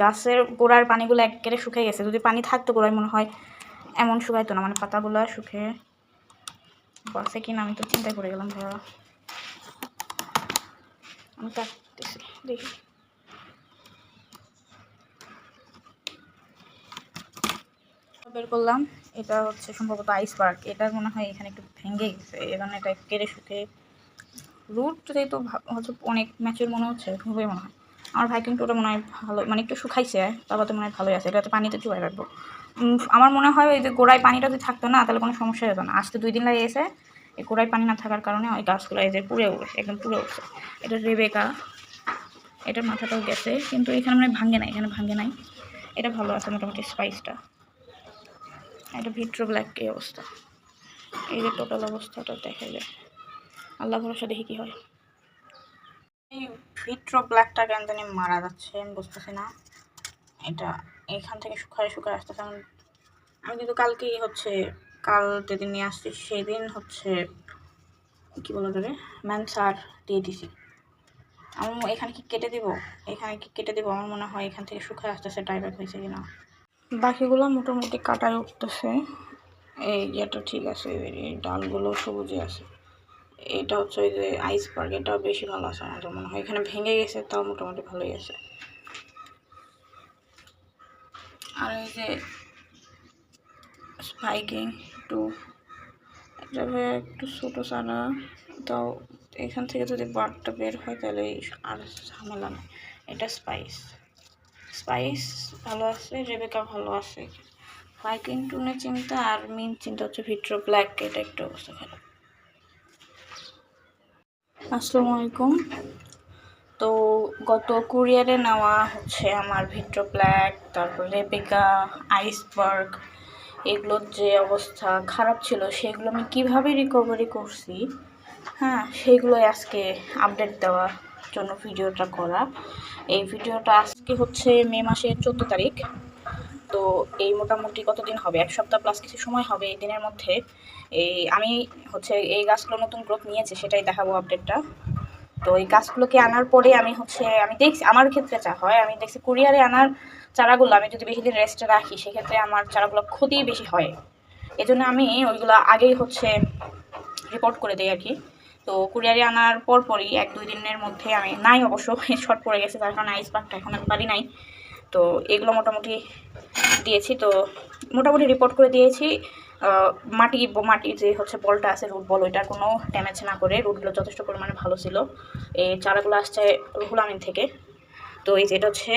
গাছের গোড়ার পানিগুলো একেবারে শুকিয়ে গেছে। যদি পানি থাকতো গোড়ায়, মনে হয় এমন শুকাইতো না। মানে পাতাগুলো শুকিয়ে বাসে কিনা, আমি তো চিন্তায় করে গেলাম ভাইয়া। আমি কাটতেছি, দেখি। বের করলাম। এটা হচ্ছে সম্ভবত আইস পার্ক এটা মনে হয় এখানে একটু ভেঙে গেছে। জন্য এটা কেড়ে শুকে রুট যেহেতু হচ্ছে অনেক ম্যাচের মনে হচ্ছে খুবই মনে হয়। আমার ভাই কিন্তু ওটা মনে হয় ভালো মানে একটু শুকাইছে তারপর তো মনে হয় ভালোই আছে, এটাতে পানিতে চুয়াই রাখব। আমার মনে হয় ওই যে গোড়ায় পানিটা যদি থাকতো না, তাহলে কোনো সমস্যা হতো না। আসতে দুই দিন লাগে এসে এই গোড়ায় পানি না থাকার কারণে ওই গাছগুলো এই যে পুড়ে উঠেছে, একদম পুড়ে উঠছে। এটা রেবেকা এটার মাথাটাও গেছে, কিন্তু এখানে মানে ভাঙে নাই, এখানে ভাঙে নাই। এটা ভালো আছে মোটামুটি স্পাইসটা এটা ভিট্রো ব্ল্যাক এই অবস্থা। এই যে টোটাল অবস্থাটা দেখা যায়। আল্লাহ ভরসা দেখি কী হয়। এই ভিট্রো ব্ল্যাকটা কেন জানি মারা যাচ্ছে, আমি বুঝতেছি না। এটা এখান থেকে শুকায় শুকায় আসতেছে। আমি কিন্তু কালকেই হচ্ছে, কাল যেদিন নিয়ে আসছি সেই দিন হচ্ছে, কি বলো রে ম্যানসার দিয়ে দিছি। আমি এখানে কি কেটে দিব? এখানে কি কেটে দিব? আমার মনে হয় এখান থেকে শুকায় আসতেছে ডাইভার্ট হয়েছে কিনা। বাকিগুলো মোটামুটি কাটায় উঠতেছে। এই ইয়েটা ঠিক আছে, এই ডালগুলো সবুজে আছে। এটা হচ্ছে ওই যে আইসবার্গ এটাও বেশি ভালো আছে আমাদের মনে হয়। এখানে ভেঙে গেছে, তাও মোটামুটি ভালোই আছে। আর এই যে স্পাইকিং একটু, এটা একটু ছোটো সারা তাও এখান থেকে যদি বারটা বের হয় তাহলে আর ঝামেলা নেই। এটা স্পাইস স্পাইস ভালো আছে রেবেকা ভালো আছে। ফাইকিং টুনে চিন্তা আর মেন চিন্তা হচ্ছে ভিট্রো ব্ল্যাক এটা একটু অবস্থা খারাপ। আসসালামু আলাইকুম। তো গত কুরিয়ারে নেওয়া হচ্ছে আমার ভিট্রো ব্ল্যাক, তারপর রেবেকা, আইসবার্গ, এগুলোর যে অবস্থা খারাপ ছিল, সেগুলো আমি কীভাবে রিকভারি করছি? হ্যাঁ সেইগুলোই আজকে আপডেট দেওয়ার জন্য ভিডিওটা করা। এই ভিডিওটা আজকে হচ্ছে মে মাসের চোদ্দ তারিখ। তো এই মোটামুটি কতদিন হবে? এক সপ্তাহ প্লাস কিছু সময় হবে এই দিনের মধ্যে। এই আমি হচ্ছে এই গাছগুলো নতুন গ্রোথ নিয়েছে, সেটাই দেখাবো আপডেটটা তো এই গাছগুলোকে আনার পরে আমি হচ্ছে, আমি দেখছি, আমার ক্ষেত্রে চা হয়, আমি দেখছি কুরিয়ারে আনার চারাগুলো আমি যদি বেশি দিন রেস্টে রাখি, সেক্ষেত্রে আমার চারাগুলো ক্ষতি বেশি হয়। এজন্য আমি ওইগুলো আগেই হচ্ছে রিপোর্ট করে দিই আর কি তো কুরিয়ারে আনার পর পরই এক দুই দিনের মধ্যে আমি, নাই অবশ্য শর্ট পড়ে গেছে, তার কারণে আইস পাকটা এখন আমি পারি নাই। তো এগুলো মোটামুটি দিয়েছি। তো মোটামুটি রিপোর্ট করে দিয়েছি। মাটি মাটি যে হচ্ছে বলটা আছে রুট বল, ওইটার কোনো ড্যামেজ না করে রুটগুলো যথেষ্ট পরিমাণে ভালো ছিল। এই চারাগুলো আসছে রুহুল আমিন থেকে। তো এই যে এটা হচ্ছে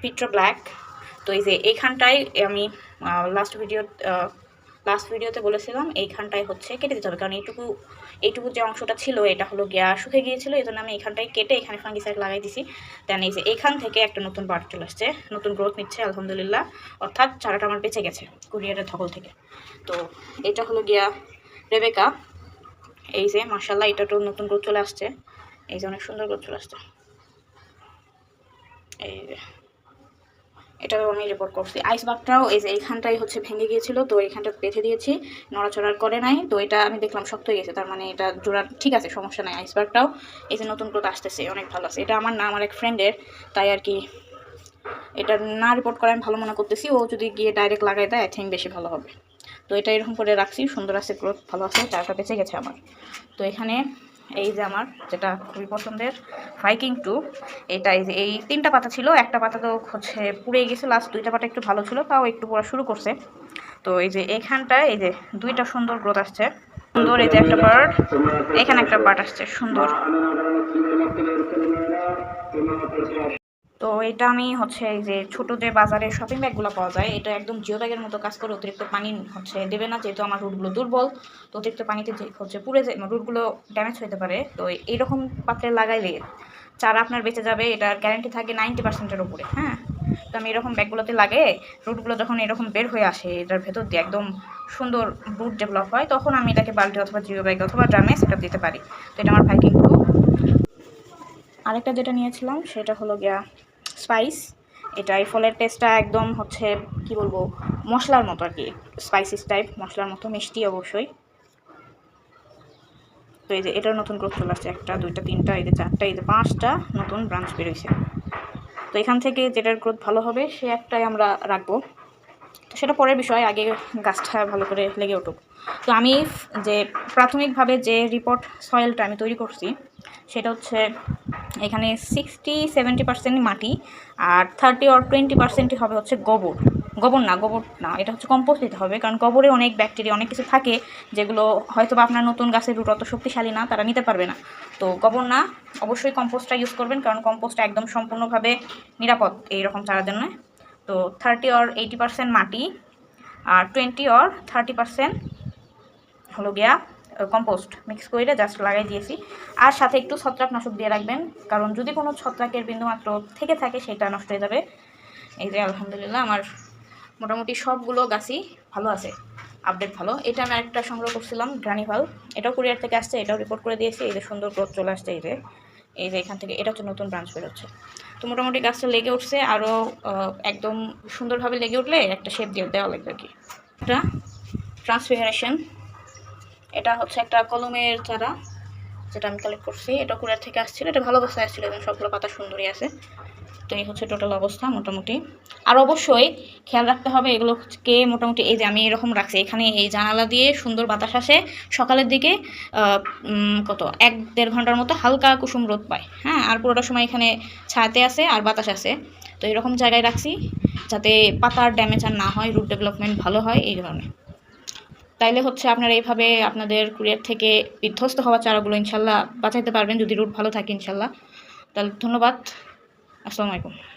পিট্রো ব্ল্যাক তো এই যে এইখানটায় আমি লাস্ট ভিডিও লাস্ট ভিডিওতে বলেছিলাম, এইখানটায় হচ্ছে কেটে দিতে হবে। কারণ এইটুকু এইটুকু যে অংশটা ছিল, এটা হলো গিয়া শুকে গিয়েছিল এই জন্য আমি এখানটায় কেটে এখানে ফাঙ্গিসাইড লাগাই দিছি। দেন এই যে এইখান থেকে একটা নতুন পার্ট চলে আসছে, নতুন গ্রোথ নিচ্ছে, আলহামদুলিল্লাহ। অর্থাৎ চারাটা আমার বেঁচে গেছে, কুরিয়ারের ধকল থেকে। তো এটা হলো গিয়া রেবেকা। এই যে মার্শাল্লাহ এটা তো নতুন গ্রোথ চলে আসছে। এই যে অনেক সুন্দর গ্রোথ চলে আসছে। এই যে। এটাও আমি রিপোর্ট করছি। আইসবাগটাও এই যে এইখানটাই হচ্ছে ভেঙে গিয়েছিল, তো এইখানটা বেঁধে দিয়েছি। নড়াচড়ার করে নাই, তো এটা আমি দেখলাম শক্ত হয়ে গেছে, তার মানে এটা জোড়া ঠিক আছে, সমস্যা নাই আইসবাগটাও এই যে নতুন গ্রোথ আসতেছে, অনেক ভালো আছে। এটা আমার না, আমার এক ফ্রেন্ডের তাই আর কি এটা না রিপোর্ট করে আমি ভালো মনে করতেছি, ও যদি গিয়ে ডাইরেক্ট লাগাই দেয় আই থিঙ্ক বেশি ভালো হবে। তো এটা এরকম করে রাখছি, সুন্দর আছে গ্রোথ ভালো আছে, চারটা বেঁচে গেছে আমার। তো এখানে এই যে আমার, যেটা খুবই পছন্দের ফাইকিং টু এটা এই তিনটা পাতা ছিল, একটা পাতা তো হচ্ছে পুড়ে গেছে লাস্ট দুইটা পাতা একটু ভালো ছিল, তাও একটু পড়া শুরু করছে। তো এই যে এখানটায় এই যে দুইটা সুন্দর গ্রোথ আসছে, সুন্দর এই যে একটা পার্ট এখানে একটা পার্ট আসছে, সুন্দর। তো এটা আমি হচ্ছে এই যে ছোটো যে বাজারে শপিং ব্যাগগুলো পাওয়া যায়, এটা একদম জিও ব্যাগের মতো কাজ করে অতিরিক্ত পানি হচ্ছে দেবে না, যেহেতু আমার রুটগুলো দুর্বল, তো অতিরিক্ত পানিতে হচ্ছে পুড়ে রুটগুলো ড্যামেজ হতে পারে। তো এইরকম পাত্রে লাগাইলে চারা আপনার বেঁচে যাবে, এটার গ্যারান্টি থাকে নাইনটি পার্সেন্টের উপরে হ্যাঁ? তো আমি এরকম ব্যাগগুলোতে লাগে রুটগুলো যখন এরকম বের হয়ে আসে, এটার ভেতর দিয়ে একদম সুন্দর রুট ডেভেলপ হয়, তখন আমি এটাকে বালতি অথবা জিও ব্যাগ অথবা ড্রামে সেটা দিতে পারি। তো এটা আমার ভাই কিন্তু আরেকটা যেটা নিয়েছিলাম সেটা হলো গিয়া স্পাইস এটা এই ফলের টেস্টটা একদম হচ্ছে, কি বলব, মশলার মতো আর কি। স্পাইসিস টাইপ মশলার মতো, মিষ্টি অবশ্যই। তো এই যে এটার নতুন গ্রোথ চলে আসছে, একটা, দুইটা, তিনটা, এই যে চারটা, এই যে পাঁচটা নতুন ব্রাঞ্চ বেরোইছে তো এখান থেকে যেটার গ্রোথ ভালো হবে, সে একটাই আমরা রাখব। তো সেটা পরের বিষয়, আগে গাছটা ভালো করে লেগে উঠুক। তো আমি যে প্রাথমিকভাবে যে রিপোর্ট সয়েলটা আমি তৈরি করছি, সেটা হচ্ছে এখানে সিক্সটি সেভেন্টি পার্সেন্ট মাটি আর থার্টি অর টোয়েন্টি পার্সেন্টই হবে হচ্ছে গোবর। গোবর না গোবর না, এটা হচ্ছে কম্পোস্ট দিতে হবে, কারণ গোবরে অনেক ব্যাকটেরিয়া অনেক কিছু থাকে যেগুলো হয়তো বা আপনার নতুন গাছের রুট অত শক্তিশালী না, তারা নিতে পারবে না। তো গোবর না, অবশ্যই কম্পোস্টটা ইউজ করবেন, কারণ কম্পোস্টটা একদম সম্পূর্ণভাবে নিরাপদ এইরকম চারার জন্য। তো থার্টি অর এইটি পার্সেন্ট মাটি আর টোয়েন্টি অর থার্টি পার্সেন্ট হলো গিয়া কম্পোস্ট মিক্স করে জাস্ট লাগাই দিয়েছি। আর সাথে একটু ছত্রাকনাশক দিয়ে রাখবেন, কারণ যদি কোনো ছত্রাকের বিন্দুমাত্র থেকে থাকে, সেটা নষ্ট হয়ে যাবে। এই যে আলহামদুলিল্লাহ আমার মোটামুটি সবগুলো গাছই ভালো আছে আপডেট ভালো। এটা আমি আরেকটা সংগ্রহ করছিলাম গ্রানিভাল এটাও কুরিয়ার থেকে আসছে, এটাও রিপোর্ট করে দিয়েছি, এই যে সুন্দর গ্রোথ চলে আসছে, এই যে এই যে এখান থেকে এটা হচ্ছে নতুন ব্রাঞ্চ বেরোচ্ছে। তো মোটামুটি গাছটা লেগে উঠছে, আরও একদম সুন্দরভাবে লেগে উঠলে একটা শেপ দিয়ে দেওয়া লাগবে আর কি। এটা ট্রান্সফিগারেশন এটা হচ্ছে একটা কলমের চারা, যেটা আমি কালেক্ট করছি। এটা কুরিয়ার থেকে আসছিল, এটা ভালো অবস্থায় আসছিল এবং সবগুলো পাতা সুন্দরই আছে। তো এই হচ্ছে টোটাল অবস্থা মোটামুটি। আর অবশ্যই খেয়াল রাখতে হবে এগুলোকে মোটামুটি এই যে আমি এরকম রাখছি। এখানে এই জানালা দিয়ে সুন্দর বাতাস আসে, সকালের দিকে কত? এক দেড় ঘণ্টার মতো হালকা কুসুম রোদ পায়। হ্যাঁ আর পুরোটা সময় এখানে ছায়াতে আছে আর বাতাস আছে। তো এরকম জায়গায় রাখছি, যাতে পাতার ড্যামেজ আর না হয় রুট ডেভেলপমেন্ট ভালো হয়, এই কারণে। তাইলে হচ্ছে আপনারা এইভাবে আপনাদের কুরিয়ার থেকে বিধ্বস্ত হওয়া চারাগুলো ইনশাল্লাহ বাঁচাইতে পারবেন যদি রুট ভালো থাকে ইনশাল্লাহ। তাহলে ধন্যবাদ। আসসালামু আলাইকুম।